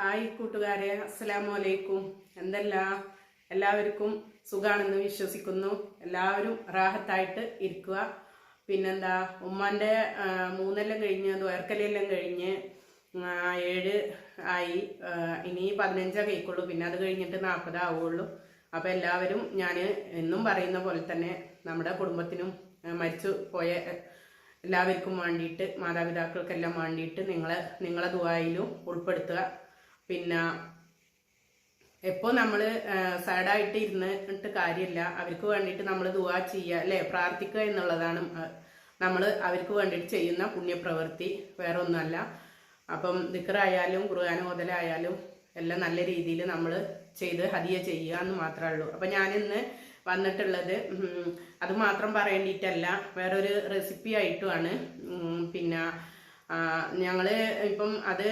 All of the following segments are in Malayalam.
ഹായ് കൂട്ടുകാരെ അസ്സലാമു അലൈക്കും എന്തല്ല? എല്ലാവർക്കും സുഖാണെന്ന് വിശ്വസിക്കുന്നു. എല്ലാവരും റാഹത്തായിട്ട് ഇരിക്കുക. പിന്നെന്താ? ഉമ്മാന്റെ മൂന്നെല്ലാം കഴിഞ്ഞ് ദ്വേർക്കലെല്ലാം കഴിഞ്ഞ് ഏഴ് ആയി. ഇനി പതിനഞ്ചാ കഴിക്കുള്ളൂ. പിന്നെ അത് കഴിഞ്ഞിട്ട് നാൽപ്പതാവുള്ളൂ അപ്പം അപ്പൊ എല്ലാവരും ഞാൻ എന്നും പറയുന്ന പോലെ തന്നെ നമ്മുടെ കുടുംബത്തിനും മരിച്ചു പോയ എല്ലാവർക്കും വേണ്ടിയിട്ട് മാതാപിതാക്കൾക്കെല്ലാം വേണ്ടിയിട്ട് നിങ്ങളെ നിങ്ങളെ ദുബായിലും ഉൾപ്പെടുത്തുക. പിന്നെ എപ്പോൾ നമ്മൾ സാഡായിട്ട് ഇരുന്നിട്ട് കാര്യമില്ല അവർക്ക് വേണ്ടിയിട്ട് നമ്മൾ ദുവാ ചെയ്യുക അല്ലേ? പ്രാർത്ഥിക്കുക എന്നുള്ളതാണ് നമ്മൾ അവർക്ക് വേണ്ടിയിട്ട് ചെയ്യുന്ന പുണ്യപ്രവൃത്തി. വേറെ ഒന്നുമല്ല അപ്പം ദിക്കറായാലും ഖുർആൻ മുതലായാലും എല്ലാം നല്ല രീതിയിൽ നമ്മൾ ചെയ്ത് ഹദിയ ചെയ്യുക എന്ന് മാത്രമേ ഉള്ളൂ. അപ്പം ഞാനിന്ന് വന്നിട്ടുള്ളത് അത് മാത്രം പറയേണ്ടിയിട്ടല്ല വേറൊരു റെസിപ്പി ആയിട്ടുമാണ്. പിന്നെ ആ, ഞങ്ങൾ ഇപ്പം അത്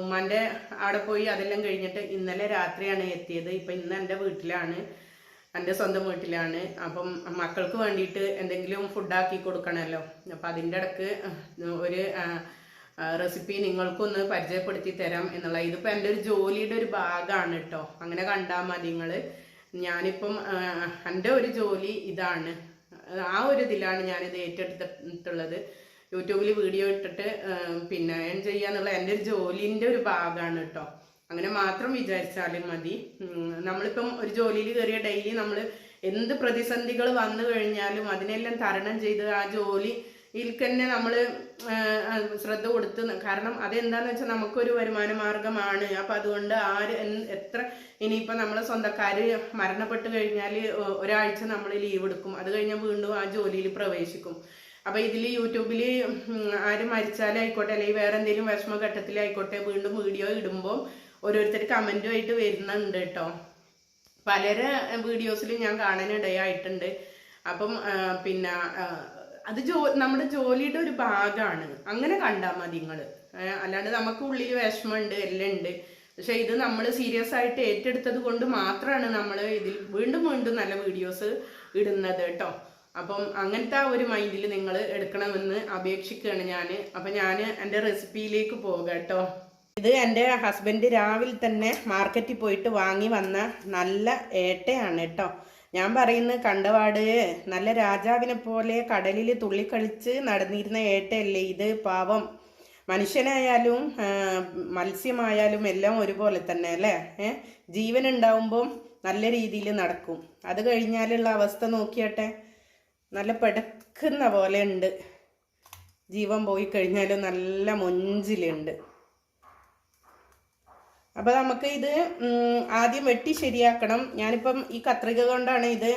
ഉമ്മാന്റെ അവിടെ പോയി അതെല്ലാം കഴിഞ്ഞിട്ട് ഇന്നലെ രാത്രിയാണ് എത്തിയത്. ഇപ്പം ഇന്ന് എന്റെ വീട്ടിലാണ്. എന്റെ സ്വന്തം വീട്ടിലാണ്. അപ്പം മക്കൾക്ക് വേണ്ടിയിട്ട് എന്തെങ്കിലും ഫുഡാക്കി കൊടുക്കണമല്ലോ. അപ്പം അതിന്റെ ഇടയ്ക്ക് ഒരു റെസിപ്പി നിങ്ങൾക്കൊന്ന് പരിചയപ്പെടുത്തി തരാം എന്നുള്ള. ഇതിപ്പോൾ എന്റെ ഒരു ജോലിയുടെ ഒരു ഭാഗമാണ് കേട്ടോ. അങ്ങനെ കണ്ടാൽ മതി നിങ്ങൾ ഞാനിപ്പം എന്റെ ഒരു ജോലി ഇതാണ്. ആ ഒരു ഇതിലാണ് ഞാനിത് ഏറ്റെടുത്തിട്ടുള്ളത്. യൂട്യൂബിൽ വീഡിയോ ഇട്ടിട്ട് പിന്നെ ഏൺ ചെയ്യാന്നുള്ള എന്റെ ഒരു ജോലിന്റെ ഒരു ഭാഗമാണ് കേട്ടോ അങ്ങനെ മാത്രം വിചാരിച്ചാലും മതി. നമ്മളിപ്പം ഒരു ജോലിയിൽ കയറിയ ഡെയിലി നമ്മൾ എന്ത് പ്രതിസന്ധികൾ വന്നു കഴിഞ്ഞാലും അതിനെല്ലാം തരണം ചെയ്ത് ആ ജോലി ഇതിൽക്കന്നെ നമ്മൾ ശ്രദ്ധ കൊടുത്ത് കാരണം അതെന്താണെന്ന് വെച്ചാൽ നമുക്കൊരു വരുമാന മാർഗമാണ്. അപ്പം അതുകൊണ്ട് ആര് എത്ര ഇനിയിപ്പം നമ്മളെ സ്വന്തക്കാർ മരണപ്പെട്ട് കഴിഞ്ഞാൽ ഒരാഴ്ച നമ്മൾ ലീവ് എടുക്കും. അത് കഴിഞ്ഞാൽ വീണ്ടും ആ ജോലിയിൽ പ്രവേശിക്കും. അപ്പൊ ഇതിൽ യൂട്യൂബിൽ ആര് മരിച്ചാലായിക്കോട്ടെ അല്ലെങ്കിൽ വേറെ എന്തെങ്കിലും വിഷമഘട്ടത്തിലായിക്കോട്ടെ വീണ്ടും വീഡിയോ ഇടുമ്പോൾ ഓരോരുത്തർ കമന്റുമായിട്ട് വരുന്നുണ്ട് കേട്ടോ. പലര വീഡിയോസിൽ ഞാൻ കാണാനിടയായിട്ടുണ്ട്. അപ്പം പിന്നെ അത് ജോ നമ്മുടെ ജോലിയുടെ ഒരു ഭാഗമാണ് അങ്ങനെ കണ്ടാൽ മതി നിങ്ങൾ അല്ലാണ്ട് നമുക്ക് ഉള്ളിൽ വിഷമമുണ്ട് എല്ലാം ഉണ്ട്. പക്ഷെ ഇത് നമ്മൾ സീരിയസ് ആയിട്ട് ഏറ്റെടുത്തത് കൊണ്ട് മാത്രമാണ് നമ്മൾ ഇതിൽ വീണ്ടും വീണ്ടും നല്ല വീഡിയോസ് ഇടുന്നത് കേട്ടോ. അപ്പം അങ്ങനത്തെ ഒരു മൈൻഡിൽ നിങ്ങൾ എടുക്കണമെന്ന് അപേക്ഷിക്കുകയാണ് ഞാൻ അപ്പം ഞാൻ എന്റെ റെസിപ്പിയിലേക്ക് പോകാം കേട്ടോ. ഇത് എന്റെ ഹസ്ബൻഡ് രാവിലെ തന്നെ മാർക്കറ്റിൽ പോയിട്ട് വാങ്ങി വന്ന നല്ല ഏട്ടയാണ് കേട്ടോ. ഞാൻ പറയുന്നത് കണ്ടപാട് നല്ല രാജാവിനെ പോലെ കടലിൽ തുള്ളിക്കളിച്ച് നടന്നിരുന്ന ഏട്ടയല്ലേ ഇത് പാവം. മനുഷ്യനായാലും മത്സ്യമായാലും എല്ലാം ഒരുപോലെ തന്നെ അല്ലേ? ഏഹ് ജീവൻ നല്ല രീതിയിൽ നടക്കും. അത് കഴിഞ്ഞാലുള്ള അവസ്ഥ നോക്കിയാട്ടെ. നല്ല പെടക്കുന്ന പോലെ ഉണ്ട്. ജീവൻ പോയി കഴിഞ്ഞാലും നല്ല മൊഞ്ചിലുണ്ട്. അപ്പം നമുക്ക് ഇത് ആദ്യം വെട്ടി ശരിയാക്കണം. ഞാനിപ്പം ഈ കത്രിക കൊണ്ടാണ് ഇത്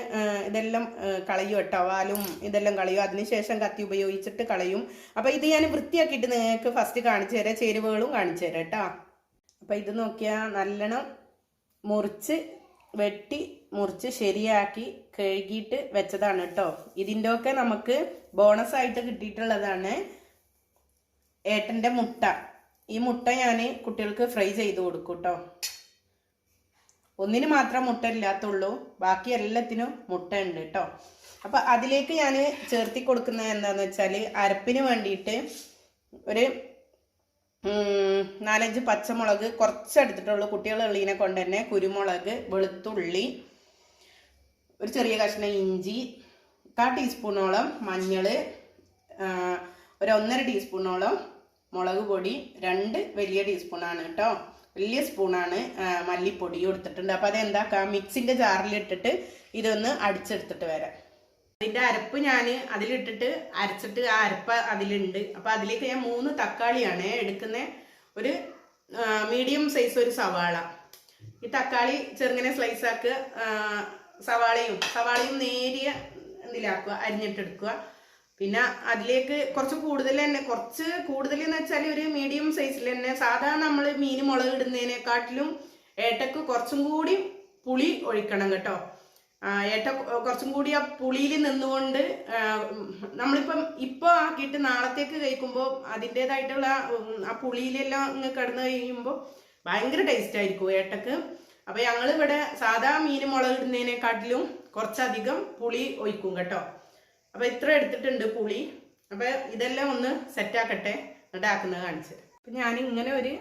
ഇതെല്ലാം കളയും കേട്ടോ. വാലും ഇതെല്ലാം കളയും. അതിനുശേഷം കത്തി ഉപയോഗിച്ചിട്ട് കളയും. അപ്പം ഇത് ഞാൻ വൃത്തിയാക്കിയിട്ട് നിങ്ങൾക്ക് ഫസ്റ്റ് കാണിച്ചു തരാം. ചേരുവകളും കാണിച്ചു തരാം കേട്ടോ. അപ്പം ഇത് നോക്കിയാൽ നല്ലോണം മുറിച്ച് വെട്ടി മുറിച്ച് ശരിയാക്കി കഴുകിയിട്ട് വെച്ചതാണ് കേട്ടോ ഇതിന്റെ ഒക്കെ നമുക്ക് ബോണസ് ആയിട്ട് കിട്ടിയിട്ടുള്ളതാണ് ഏട്ടന്റെ മുട്ട. ഈ മുട്ട ഞാൻ കുട്ടികൾക്ക് ഫ്രൈ ചെയ്ത് കൊടുക്കും കേട്ടോ ഒന്നിന് മാത്രം മുട്ട ഇല്ലാത്തുള്ളൂ. ബാക്കി എല്ലാത്തിനും മുട്ട ഉണ്ട് കേട്ടോ അപ്പൊ അതിലേക്ക് ഞാൻ ചേർത്തി കൊടുക്കുന്നത് എന്താന്ന് വെച്ചാൽ അരപ്പിന് വേണ്ടിയിട്ട് ഒരു നാലഞ്ച് പച്ചമുളക് കുറച്ചെടുത്തിട്ടുള്ളൂ. കുട്ടികളുള്ളതിനെ കൊണ്ട് തന്നെ കുരുമുളക് വെളുത്തുള്ളി ഒരു ചെറിയ കഷ്ണം ഇഞ്ചി കാ ടീസ്പൂണോളം മഞ്ഞൾ ഒരു ഒന്നര ടീസ്പൂണോളം മുളക് പൊടി രണ്ട് വലിയ ടീസ്പൂണാണ് കേട്ടോ. വലിയ സ്പൂണാണ് മല്ലിപ്പൊടി കൊടുത്തിട്ടുണ്ട്. അപ്പോൾ അതെന്താക്കാം? മിക്സിന്റെ ജാറിലിട്ടിട്ട് ഇതൊന്ന് അടിച്ചെടുത്തിട്ട് വരാം. അതിന്റെ അരപ്പ് ഞാൻ അതിലിട്ടിട്ട് അരച്ചിട്ട് ആ അരപ്പ് അതിലുണ്ട്. അപ്പോൾ അതിലേക്ക് ഞാൻ മൂന്ന് തക്കാളിയാണ് എടുക്കുന്ന. ഒരു മീഡിയം സൈസ് ഒരു സവാള. ഈ തക്കാളി ചെറുങ്ങനെ സ്ലൈസ് ആക്കുക ആ, സവാളയും സവാളയും നേരിയ ഇതിലാക്കുക അരിഞ്ഞിട്ടെടുക്കുക. പിന്നെ അതിലേക്ക് കുറച്ച് കൂടുതൽ തന്നെ കുറച്ച് കൂടുതൽ എന്ന് വെച്ചാൽ ഒരു മീഡിയം സൈസിൽ തന്നെ സാധാരണ നമ്മൾ മീൻ മുളക് ഇടുന്നതിനെക്കാട്ടിലും ഏട്ടക്ക് കുറച്ചും കൂടി പുളി ഒഴിക്കണം കേട്ടോ. ഏട്ട കുറച്ചും കൂടി ആ പുളിയിൽ നിന്നുകൊണ്ട് നമ്മളിപ്പം ഇപ്പൊ ആക്കിയിട്ട് നാളത്തേക്ക് കഴിക്കുമ്പോൾ അതിന്റെതായിട്ടുള്ള ആ പുളിയിലെല്ലാം ഇങ്ങ് കിടന്ന് കഴിയുമ്പോൾ ഭയങ്കര ടേസ്റ്റ് ആയിരിക്കും ഏട്ടക്ക്. അപ്പൊ ഞങ്ങൾ ഇവിടെ സാധാ മീൻ മുളക് ഇടുന്നതിനെക്കാട്ടിലും കുറച്ചധികം പുളി ഒഴിക്കും കേട്ടോ. അപ്പൊ ഇത്ര എടുത്തിട്ടുണ്ട് പുളി. അപ്പൊ ഇതെല്ലാം ഒന്ന് സെറ്റാക്കട്ടെ എന്നിട്ട് ആക്കുന്നത് കാണിച്ചത് അപ്പൊ ഞാൻ ഇങ്ങനെ ഒരു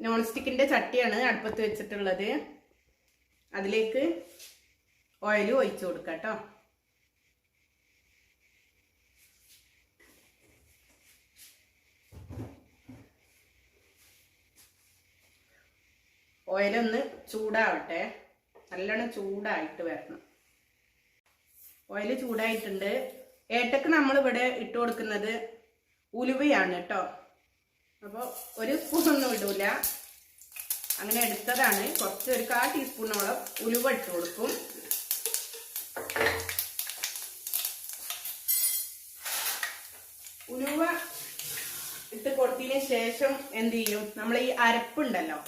നോൺ സ്റ്റിക്കിന്റെ ചട്ടിയാണ് അടുപ്പത്ത് വെച്ചിട്ടുള്ളത്. അതിലേക്ക് ഓയിൽ ഒഴിച്ചു കൊടുക്കാം കേട്ടോ. ഓയിലൊന്ന് ചൂടാവട്ടെ. നല്ലോണം ചൂടായിട്ട് വരണം. ഓയിൽ ചൂടായിട്ടുണ്ട്. ഏട്ടക്ക് നമ്മൾ ഇവിടെ ഇട്ട് കൊടുക്കുന്നത് ഉലുവയാണ് കേട്ടോ. അപ്പോൾ ഒരു സ്പൂണൊന്നും ഇടൂല. അങ്ങനെ എടുത്തതാണ്. കുറച്ച് ഒരു കാ ടീസ്പൂണോളം ഉലുവ ഇട്ട് കൊടുക്കും. ഉലുവ ഇട്ട് കൊടുത്തതിന് ശേഷം എന്ത് ചെയ്യും? നമ്മൾ ഈ അരപ്പുണ്ടല്ലോ.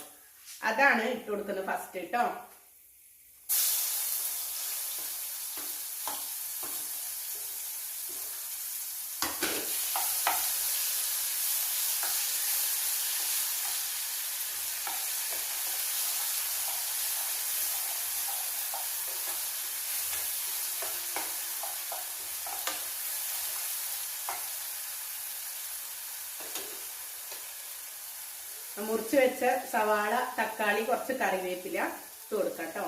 അതാണ് ഇട്ട് കൊടുക്കുന്നത് ഫസ്റ്റ് കേട്ടോ മുറിച്ച് വെച്ച സവാള തക്കാളി കുറച്ച് കറിവേപ്പില ഇട്ട് കൊടുക്കാം കേട്ടോ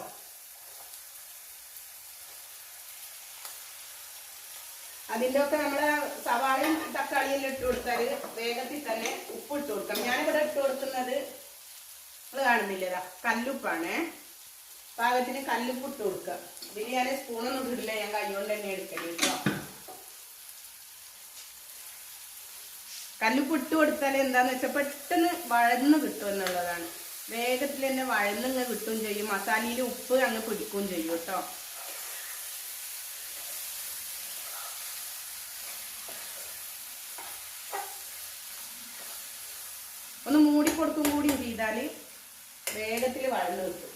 അതിന്റെ ഒക്കെ നമ്മൾ സവാളയും തക്കാളിയും ഇട്ട് കൊടുത്താൽ വേഗത്തിൽ തന്നെ ഉപ്പ് ഇട്ട് കൊടുക്കാം. ഞാനിവിടെ ഇട്ട് കൊടുക്കുന്നത് നിങ്ങൾ കാണുന്നില്ലതാ കല്ലുപ്പാണ്. പാകത്തിന് കല്ലുപ്പ് ഇട്ട് കൊടുക്കുക. ഇതിന് ഞാൻ സ്പൂണൊന്നും ഇടില്ല ഞാൻ കൈകൊണ്ട് തന്നെ എടുക്കൽ കേട്ടോ കല്ലുപ്പ് ഇട്ട് കൊടുത്താൽ എന്താന്ന് വെച്ചാൽ പെട്ടെന്ന് വഴന്ന് കിട്ടും എന്നുള്ളതാണ്. വേഗത്തിൽ തന്നെ വഴന്നിങ്ങ് കിട്ടുകയും ചെയ്യും. മസാലയിൽ ഉപ്പ് അങ്ങ് പിടിക്കുകയും ചെയ്യും കേട്ടോ. ഒന്ന് മൂടി കൊടുക്കും കൂടി ചെയ്താൽ വേഗത്തിൽ വഴന്ന് കിട്ടും.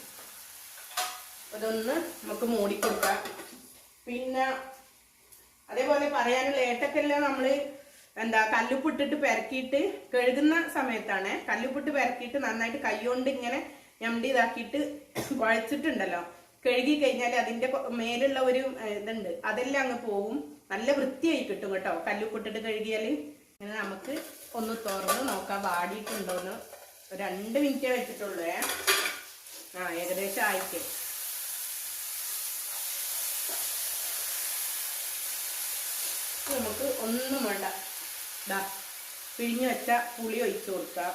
അതൊന്ന് നമുക്ക് മൂടി കൊടുക്കാം. പിന്നെ അതേപോലെ പറയാനുള്ള ഏട്ടക്കെല്ലാം നമ്മൾ എന്താ കല്ലുപ്പിട്ടിട്ട് പെരക്കിയിട്ട് കഴുകുന്ന സമയത്താണ് കല്ലുപ്പിട്ട് പെരക്കിയിട്ട് നന്നായിട്ട് കൈകൊണ്ട് ഇങ്ങനെ ഞമ്മടി ഇതാക്കിയിട്ട് കുഴച്ചിട്ടുണ്ടല്ലോ. കഴുകി കഴിഞ്ഞാൽ അതിന്റെ മേലുള്ള ഒരു ഇതുണ്ട്. അതെല്ലാം അങ്ങ് പോവും നല്ല വൃത്തിയായി കിട്ടും കേട്ടോ കല്ലുപ്പിട്ടിട്ട് കഴുകിയാൽ ഇങ്ങനെ നമുക്ക് ഒന്ന് തുറന്ന് നോക്കാം വാടിയിട്ടുണ്ടോന്ന് രണ്ട് മിനിറ്റേ വെച്ചിട്ടുള്ളൂ. ആ ഏകദേശം ആയിക്കേ നമുക്ക് ഒന്നും വേണ്ട. ദാ പിഴിഞ്ഞു വെച്ച പുളി ഒഴിച്ചു കൊടുക്കുക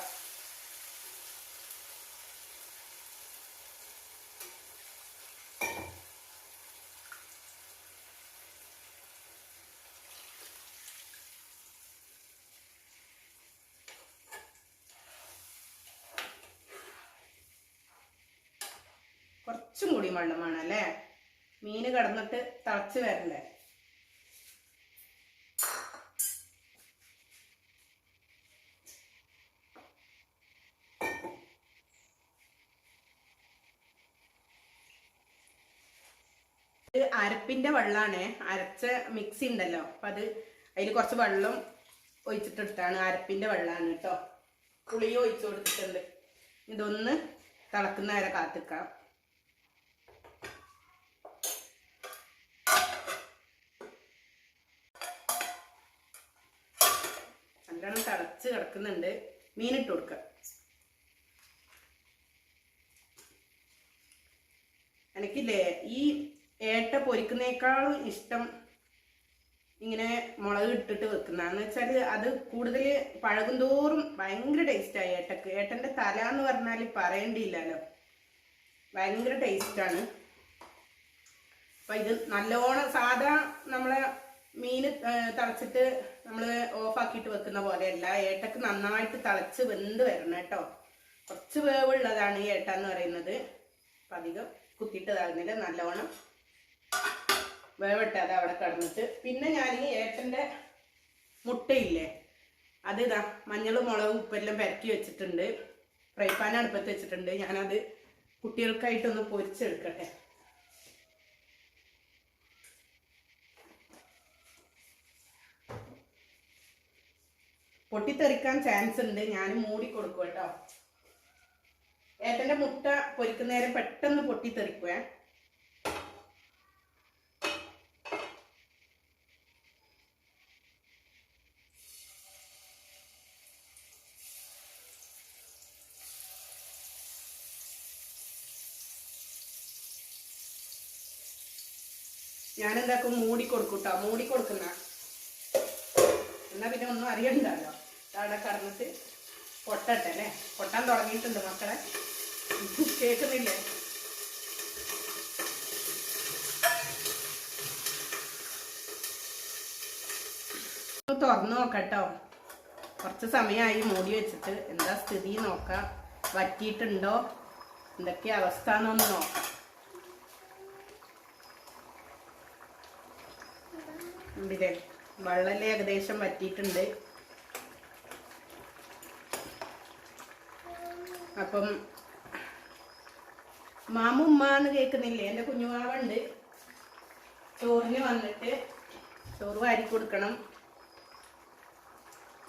കുറച്ചും കൂടി വെള്ളം അല്ലേ? മീന് കിടന്നിട്ട് തിളച്ച് വരണ്ടേ? ഇത് അരപ്പിന്റെ വെള്ളാണ് അരച്ച മിക്സി ഉണ്ടല്ലോ അപ്പൊ അത് അതിൽ കുറച്ച് വെള്ളം ഒഴിച്ചിട്ടെടുത്താണ്. അരപ്പിന്റെ വെള്ളമാണ് കേട്ടോ പുളിയും ഒഴിച്ചു കൊടുത്തിട്ടുണ്ട്. ഇതൊന്ന് തിളക്കുന്ന വരെ കാത്തിക്കാം. നല്ലോണം തിളച്ച് കിടക്കുന്നുണ്ട്. മീനിട്ട് കൊടുക്കുക എനിക്കില്ലേ ഈ ഏട്ട പൊരിക്കുന്നേക്കാളും ഇഷ്ടം ഇങ്ങനെ മുളക് ഇട്ടിട്ട് വെക്കുന്നതെന്ന് വെച്ചാൽ അത് കൂടുതൽ പഴകും തോറും ഭയങ്കര ടേസ്റ്റായി ഏട്ടക്ക്. ഏട്ടന്റെ തല എന്ന് പറഞ്ഞാൽ പറയേണ്ടിയില്ലല്ലോ. ഭയങ്കര ടേസ്റ്റാണ് അപ്പം ഇത് നല്ലോണം സാധാ നമ്മളെ മീൻ തിളച്ചിട്ട് നമ്മൾ ഓഫാക്കിയിട്ട് വെക്കുന്ന പോലെയല്ല. ഏട്ടക്ക് നന്നായിട്ട് തിളച്ച് വെന്ത് വരണം കേട്ടോ. കുറച്ച് വേവുള്ളതാണ് ഏട്ട എന്ന് പറയുന്നത്. അപ്പം അധികം കുത്തിയിട്ട് നല്ലോണം വേവട്ടെ അത് അവിടെ കടന്നിട്ട്. പിന്നെ ഞാൻ ഈ ഏട്ടന്റെ മുട്ടയില്ലേ അത് ഇതാ മഞ്ഞളും മുളകും ഉപ്പെല്ലാം പെരക്കി വെച്ചിട്ടുണ്ട്. ഫ്രൈ പാൻ അടുപ്പത്ത് വെച്ചിട്ടുണ്ട്. ഞാനത് കുട്ടികൾക്കായിട്ടൊന്ന് പൊരിച്ചെടുക്കട്ടെ. പൊട്ടിത്തെറിക്കാൻ ചാൻസ് ഉണ്ട്. ഞാൻ മൂടി കൊടുക്കും കേട്ടോ. ഏട്ടന്റെ മുട്ട പൊരിക്കുന്നേരം പെട്ടെന്ന് പൊട്ടിത്തെറിക്കുവേ. ഞാനെന്താക്കും? മൂടി കൊടുക്കൂട്ടോ മൂടി കൊടുക്കുന്ന എന്നാ പിന്നെ ഒന്നും അറിയണ്ടല്ലോ അവിടെ കടന്നിട്ട് പൊട്ടട്ടെ അല്ലേ? പൊട്ടാൻ തുടങ്ങിയിട്ടുണ്ട് മക്കളെ. കേൾക്കുന്നില്ലേ തുറന്നു നോക്കട്ടോ. കുറച്ച് സമയമായി മൂടി വെച്ചിട്ട്. എന്താ സ്ഥിതി നോക്കാം. വറ്റിയിട്ടുണ്ടോ? എന്തൊക്കെ അവസ്ഥ എന്നൊന്ന് നോക്കാം. ഉണ്ടില്ലേ വെള്ളം ഏകദേശം വറ്റിയിട്ടുണ്ട്. അപ്പം മാമുമ്മ എന്ന് കേൾക്കുന്നില്ലേ? എന്റെ കുഞ്ഞുമാവുണ്ട് ചോറിന് വന്നിട്ട് ചോറ് വാരി കൊടുക്കണം.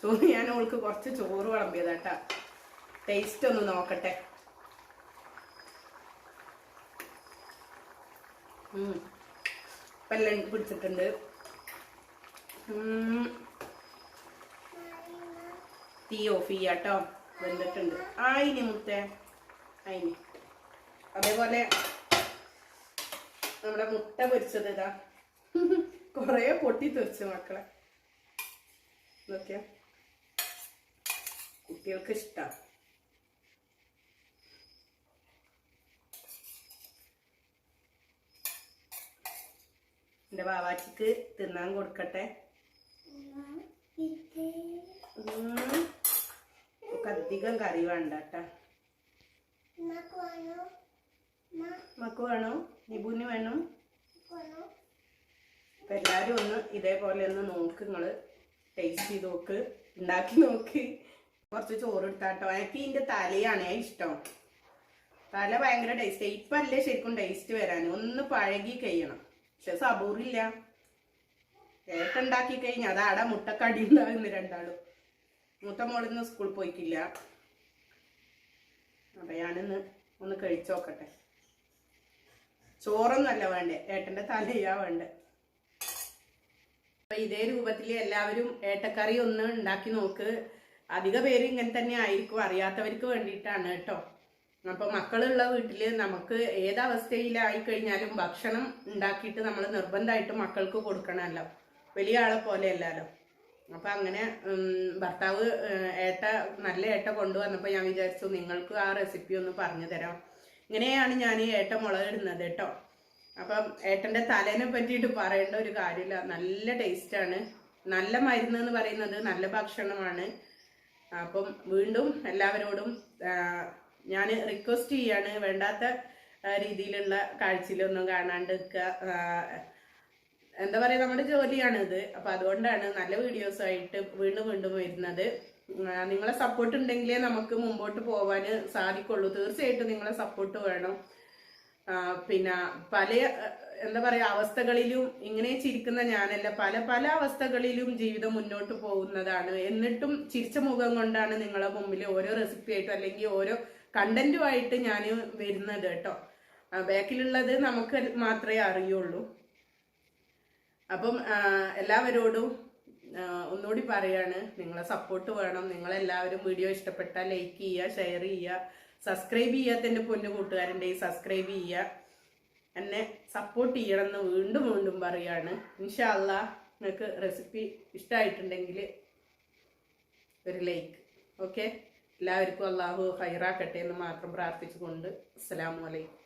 ചോറ് ഞാൻ അവൾക്ക് കുറച്ച് ചോറ് വിളമ്പിയതാട്ടാ. ടേസ്റ്റ് ഒന്ന് നോക്കട്ടെ. ഇപ്പം എല്ലാം പിടിച്ചിട്ടുണ്ട്. തീ ഓഫ് ചെയ്യാട്ടോ വെന്തിട്ടുണ്ട്. ആയിനി മുത്തേ. ആയിനി. അതേപോലെ നമ്മുടെ മുട്ട പൊരിച്ചത് ഇതാ. കൊറേ പൊട്ടി തെറിച്ചു മക്കളെ. കുട്ടികൾക്ക് ഇഷ്ടം. എന്റെ ബാവാച്ചിക്ക് തിന്നാൻ കൊടുക്കട്ടെ. അധികം കറി വേണ്ട കേട്ടാ മക്ക് വേണോ? നിബുന് വേണോ? അപ്പൊ എല്ലാരും ഒന്ന് ഇതേപോലെ ഒന്ന് നോക്ക് നിങ്ങൾ ടേസ്റ്റ് ചെയ്ത് നോക്ക് ഉണ്ടാക്കി നോക്ക്. കുറച്ച് ചോറ് എടുത്താട്ടോ എനിക്ക് തലയാണ് ഇഷ്ടം. തല ഭയങ്കര ടേസ്റ്റ് ഇപ്പൊ ശരിക്കും ടേസ്റ്റ് വരാൻ ഒന്ന് പഴകി കഴിയണം. പക്ഷെ സബൂറില്ല ഏട്ടുണ്ടാക്കി കഴിഞ്ഞാൽ അത് ആടെ മുട്ടക്കടി ഉണ്ടാകുന്നു രണ്ടാളും. മൂത്ത മോളിന്ന് സ്കൂളിൽ പോയിക്കില്ല. അപ്പൊ ഞാനിന്ന് ഒന്ന് കഴിച്ചു നോക്കട്ടെ. ചോറൊന്നല്ല വേണ്ടേ? ഏട്ടന്റെ തലയാ വേണ്ടേ? അപ്പൊ ഇതേ രൂപത്തിൽ എല്ലാവരും ഏട്ടക്കറി ഒന്ന് ഉണ്ടാക്കി നോക്ക്. അധിക പേര് ഇങ്ങനെ തന്നെ ആയിരിക്കും. അറിയാത്തവർക്ക് വേണ്ടിയിട്ടാണ് കേട്ടോ. അപ്പൊ മക്കളുള്ള വീട്ടിൽ നമുക്ക് ഏതവസ്ഥയിലായി കഴിഞ്ഞാലും ഭക്ഷണം ഉണ്ടാക്കിയിട്ട് നമ്മൾ നിർബന്ധമായിട്ടും മക്കൾക്ക് കൊടുക്കണമല്ലോ. വലിയ ആളെ പോലെ അല്ലല്ലോ അപ്പൊ അങ്ങനെ ഭർത്താവ് ഏട്ട നല്ല ഏട്ട കൊണ്ടുവന്നപ്പോൾ ഞാൻ വിചാരിച്ചു നിങ്ങൾക്ക് ആ റെസിപ്പി ഒന്ന് പറഞ്ഞു തരാം. ഇങ്ങനെയാണ് ഞാൻ ഈ ഏട്ട മുളക് ഇടുന്നത് കേട്ടോ. അപ്പം ഏട്ടന്റെ തലേനെ പറ്റിയിട്ട് പറയേണ്ട ഒരു കാര്യമില്ല. നല്ല ടേസ്റ്റാണ് നല്ല മരുന്ന് എന്ന് പറയുന്നത് നല്ല ഭക്ഷണമാണ്. അപ്പം വീണ്ടും എല്ലാവരോടും ഞാൻ റിക്വസ്റ്റ് ചെയ്യാണ് വേണ്ടാത്ത രീതിയിലുള്ള കാഴ്ചയിലൊന്നും കാണാണ്ട് നിൽക്കുക. എന്താ പറയുക നമ്മുടെ ജോലിയാണ് ഇത് അപ്പൊ അതുകൊണ്ടാണ് നല്ല വീഡിയോസ് ആയിട്ട് വീണ്ടും വീണ്ടും വരുന്നത്. നിങ്ങളെ സപ്പോർട്ട് ഉണ്ടെങ്കിലേ നമുക്ക് മുമ്പോട്ട് പോകാൻ സാധിക്കുള്ളൂ. തീർച്ചയായിട്ടും നിങ്ങളെ സപ്പോർട്ട് വേണം. പിന്നെ പല എന്താ പറയാ അവസ്ഥകളിലും ഇങ്ങനെ ചിരിക്കുന്ന ഞാനല്ല. പല പല അവസ്ഥകളിലും ജീവിതം മുന്നോട്ട് പോകുന്നതാണ്. എന്നിട്ടും ചിരിച്ച മുഖം കൊണ്ടാണ് നിങ്ങളെ മുമ്പിൽ ഓരോ റെസിപ്പി ആയിട്ടും അല്ലെങ്കിൽ ഓരോ കണ്ടന്റുമായിട്ട് ഞാൻ വരുന്നത് കേട്ടോ. ബാക്കിലുള്ളത് നമുക്ക് മാത്രമേ അറിയുള്ളൂ. അപ്പം എല്ലാവരോടും ഒന്നുകൂടി പറയാണ്. നിങ്ങളെ സപ്പോർട്ട് വേണം. നിങ്ങളെല്ലാവരും വീഡിയോ ഇഷ്ടപ്പെട്ടാൽ ലൈക്ക് ചെയ്യുക ഷെയർ ചെയ്യുക. സബ്സ്ക്രൈബ് ചെയ്യാത്തതിന്റെ പൊന്നു കൂട്ടുകാരുണ്ടെങ്കിൽ സബ്സ്ക്രൈബ് ചെയ്യുക. എന്നെ സപ്പോർട്ട് ചെയ്യണം എന്ന് വീണ്ടും വീണ്ടും പറയാണ്. ഇൻഷാല്ല നിങ്ങൾക്ക് റെസിപ്പി ഇഷ്ടമായിട്ടുണ്ടെങ്കിൽ ഒരു ലൈക്ക് ഓക്കെ എല്ലാവർക്കും അള്ളാഹു ഹൈറാക്കട്ടെ എന്ന് മാത്രം പ്രാർത്ഥിച്ചുകൊണ്ട്. അസ്സാം അലൈക്കും.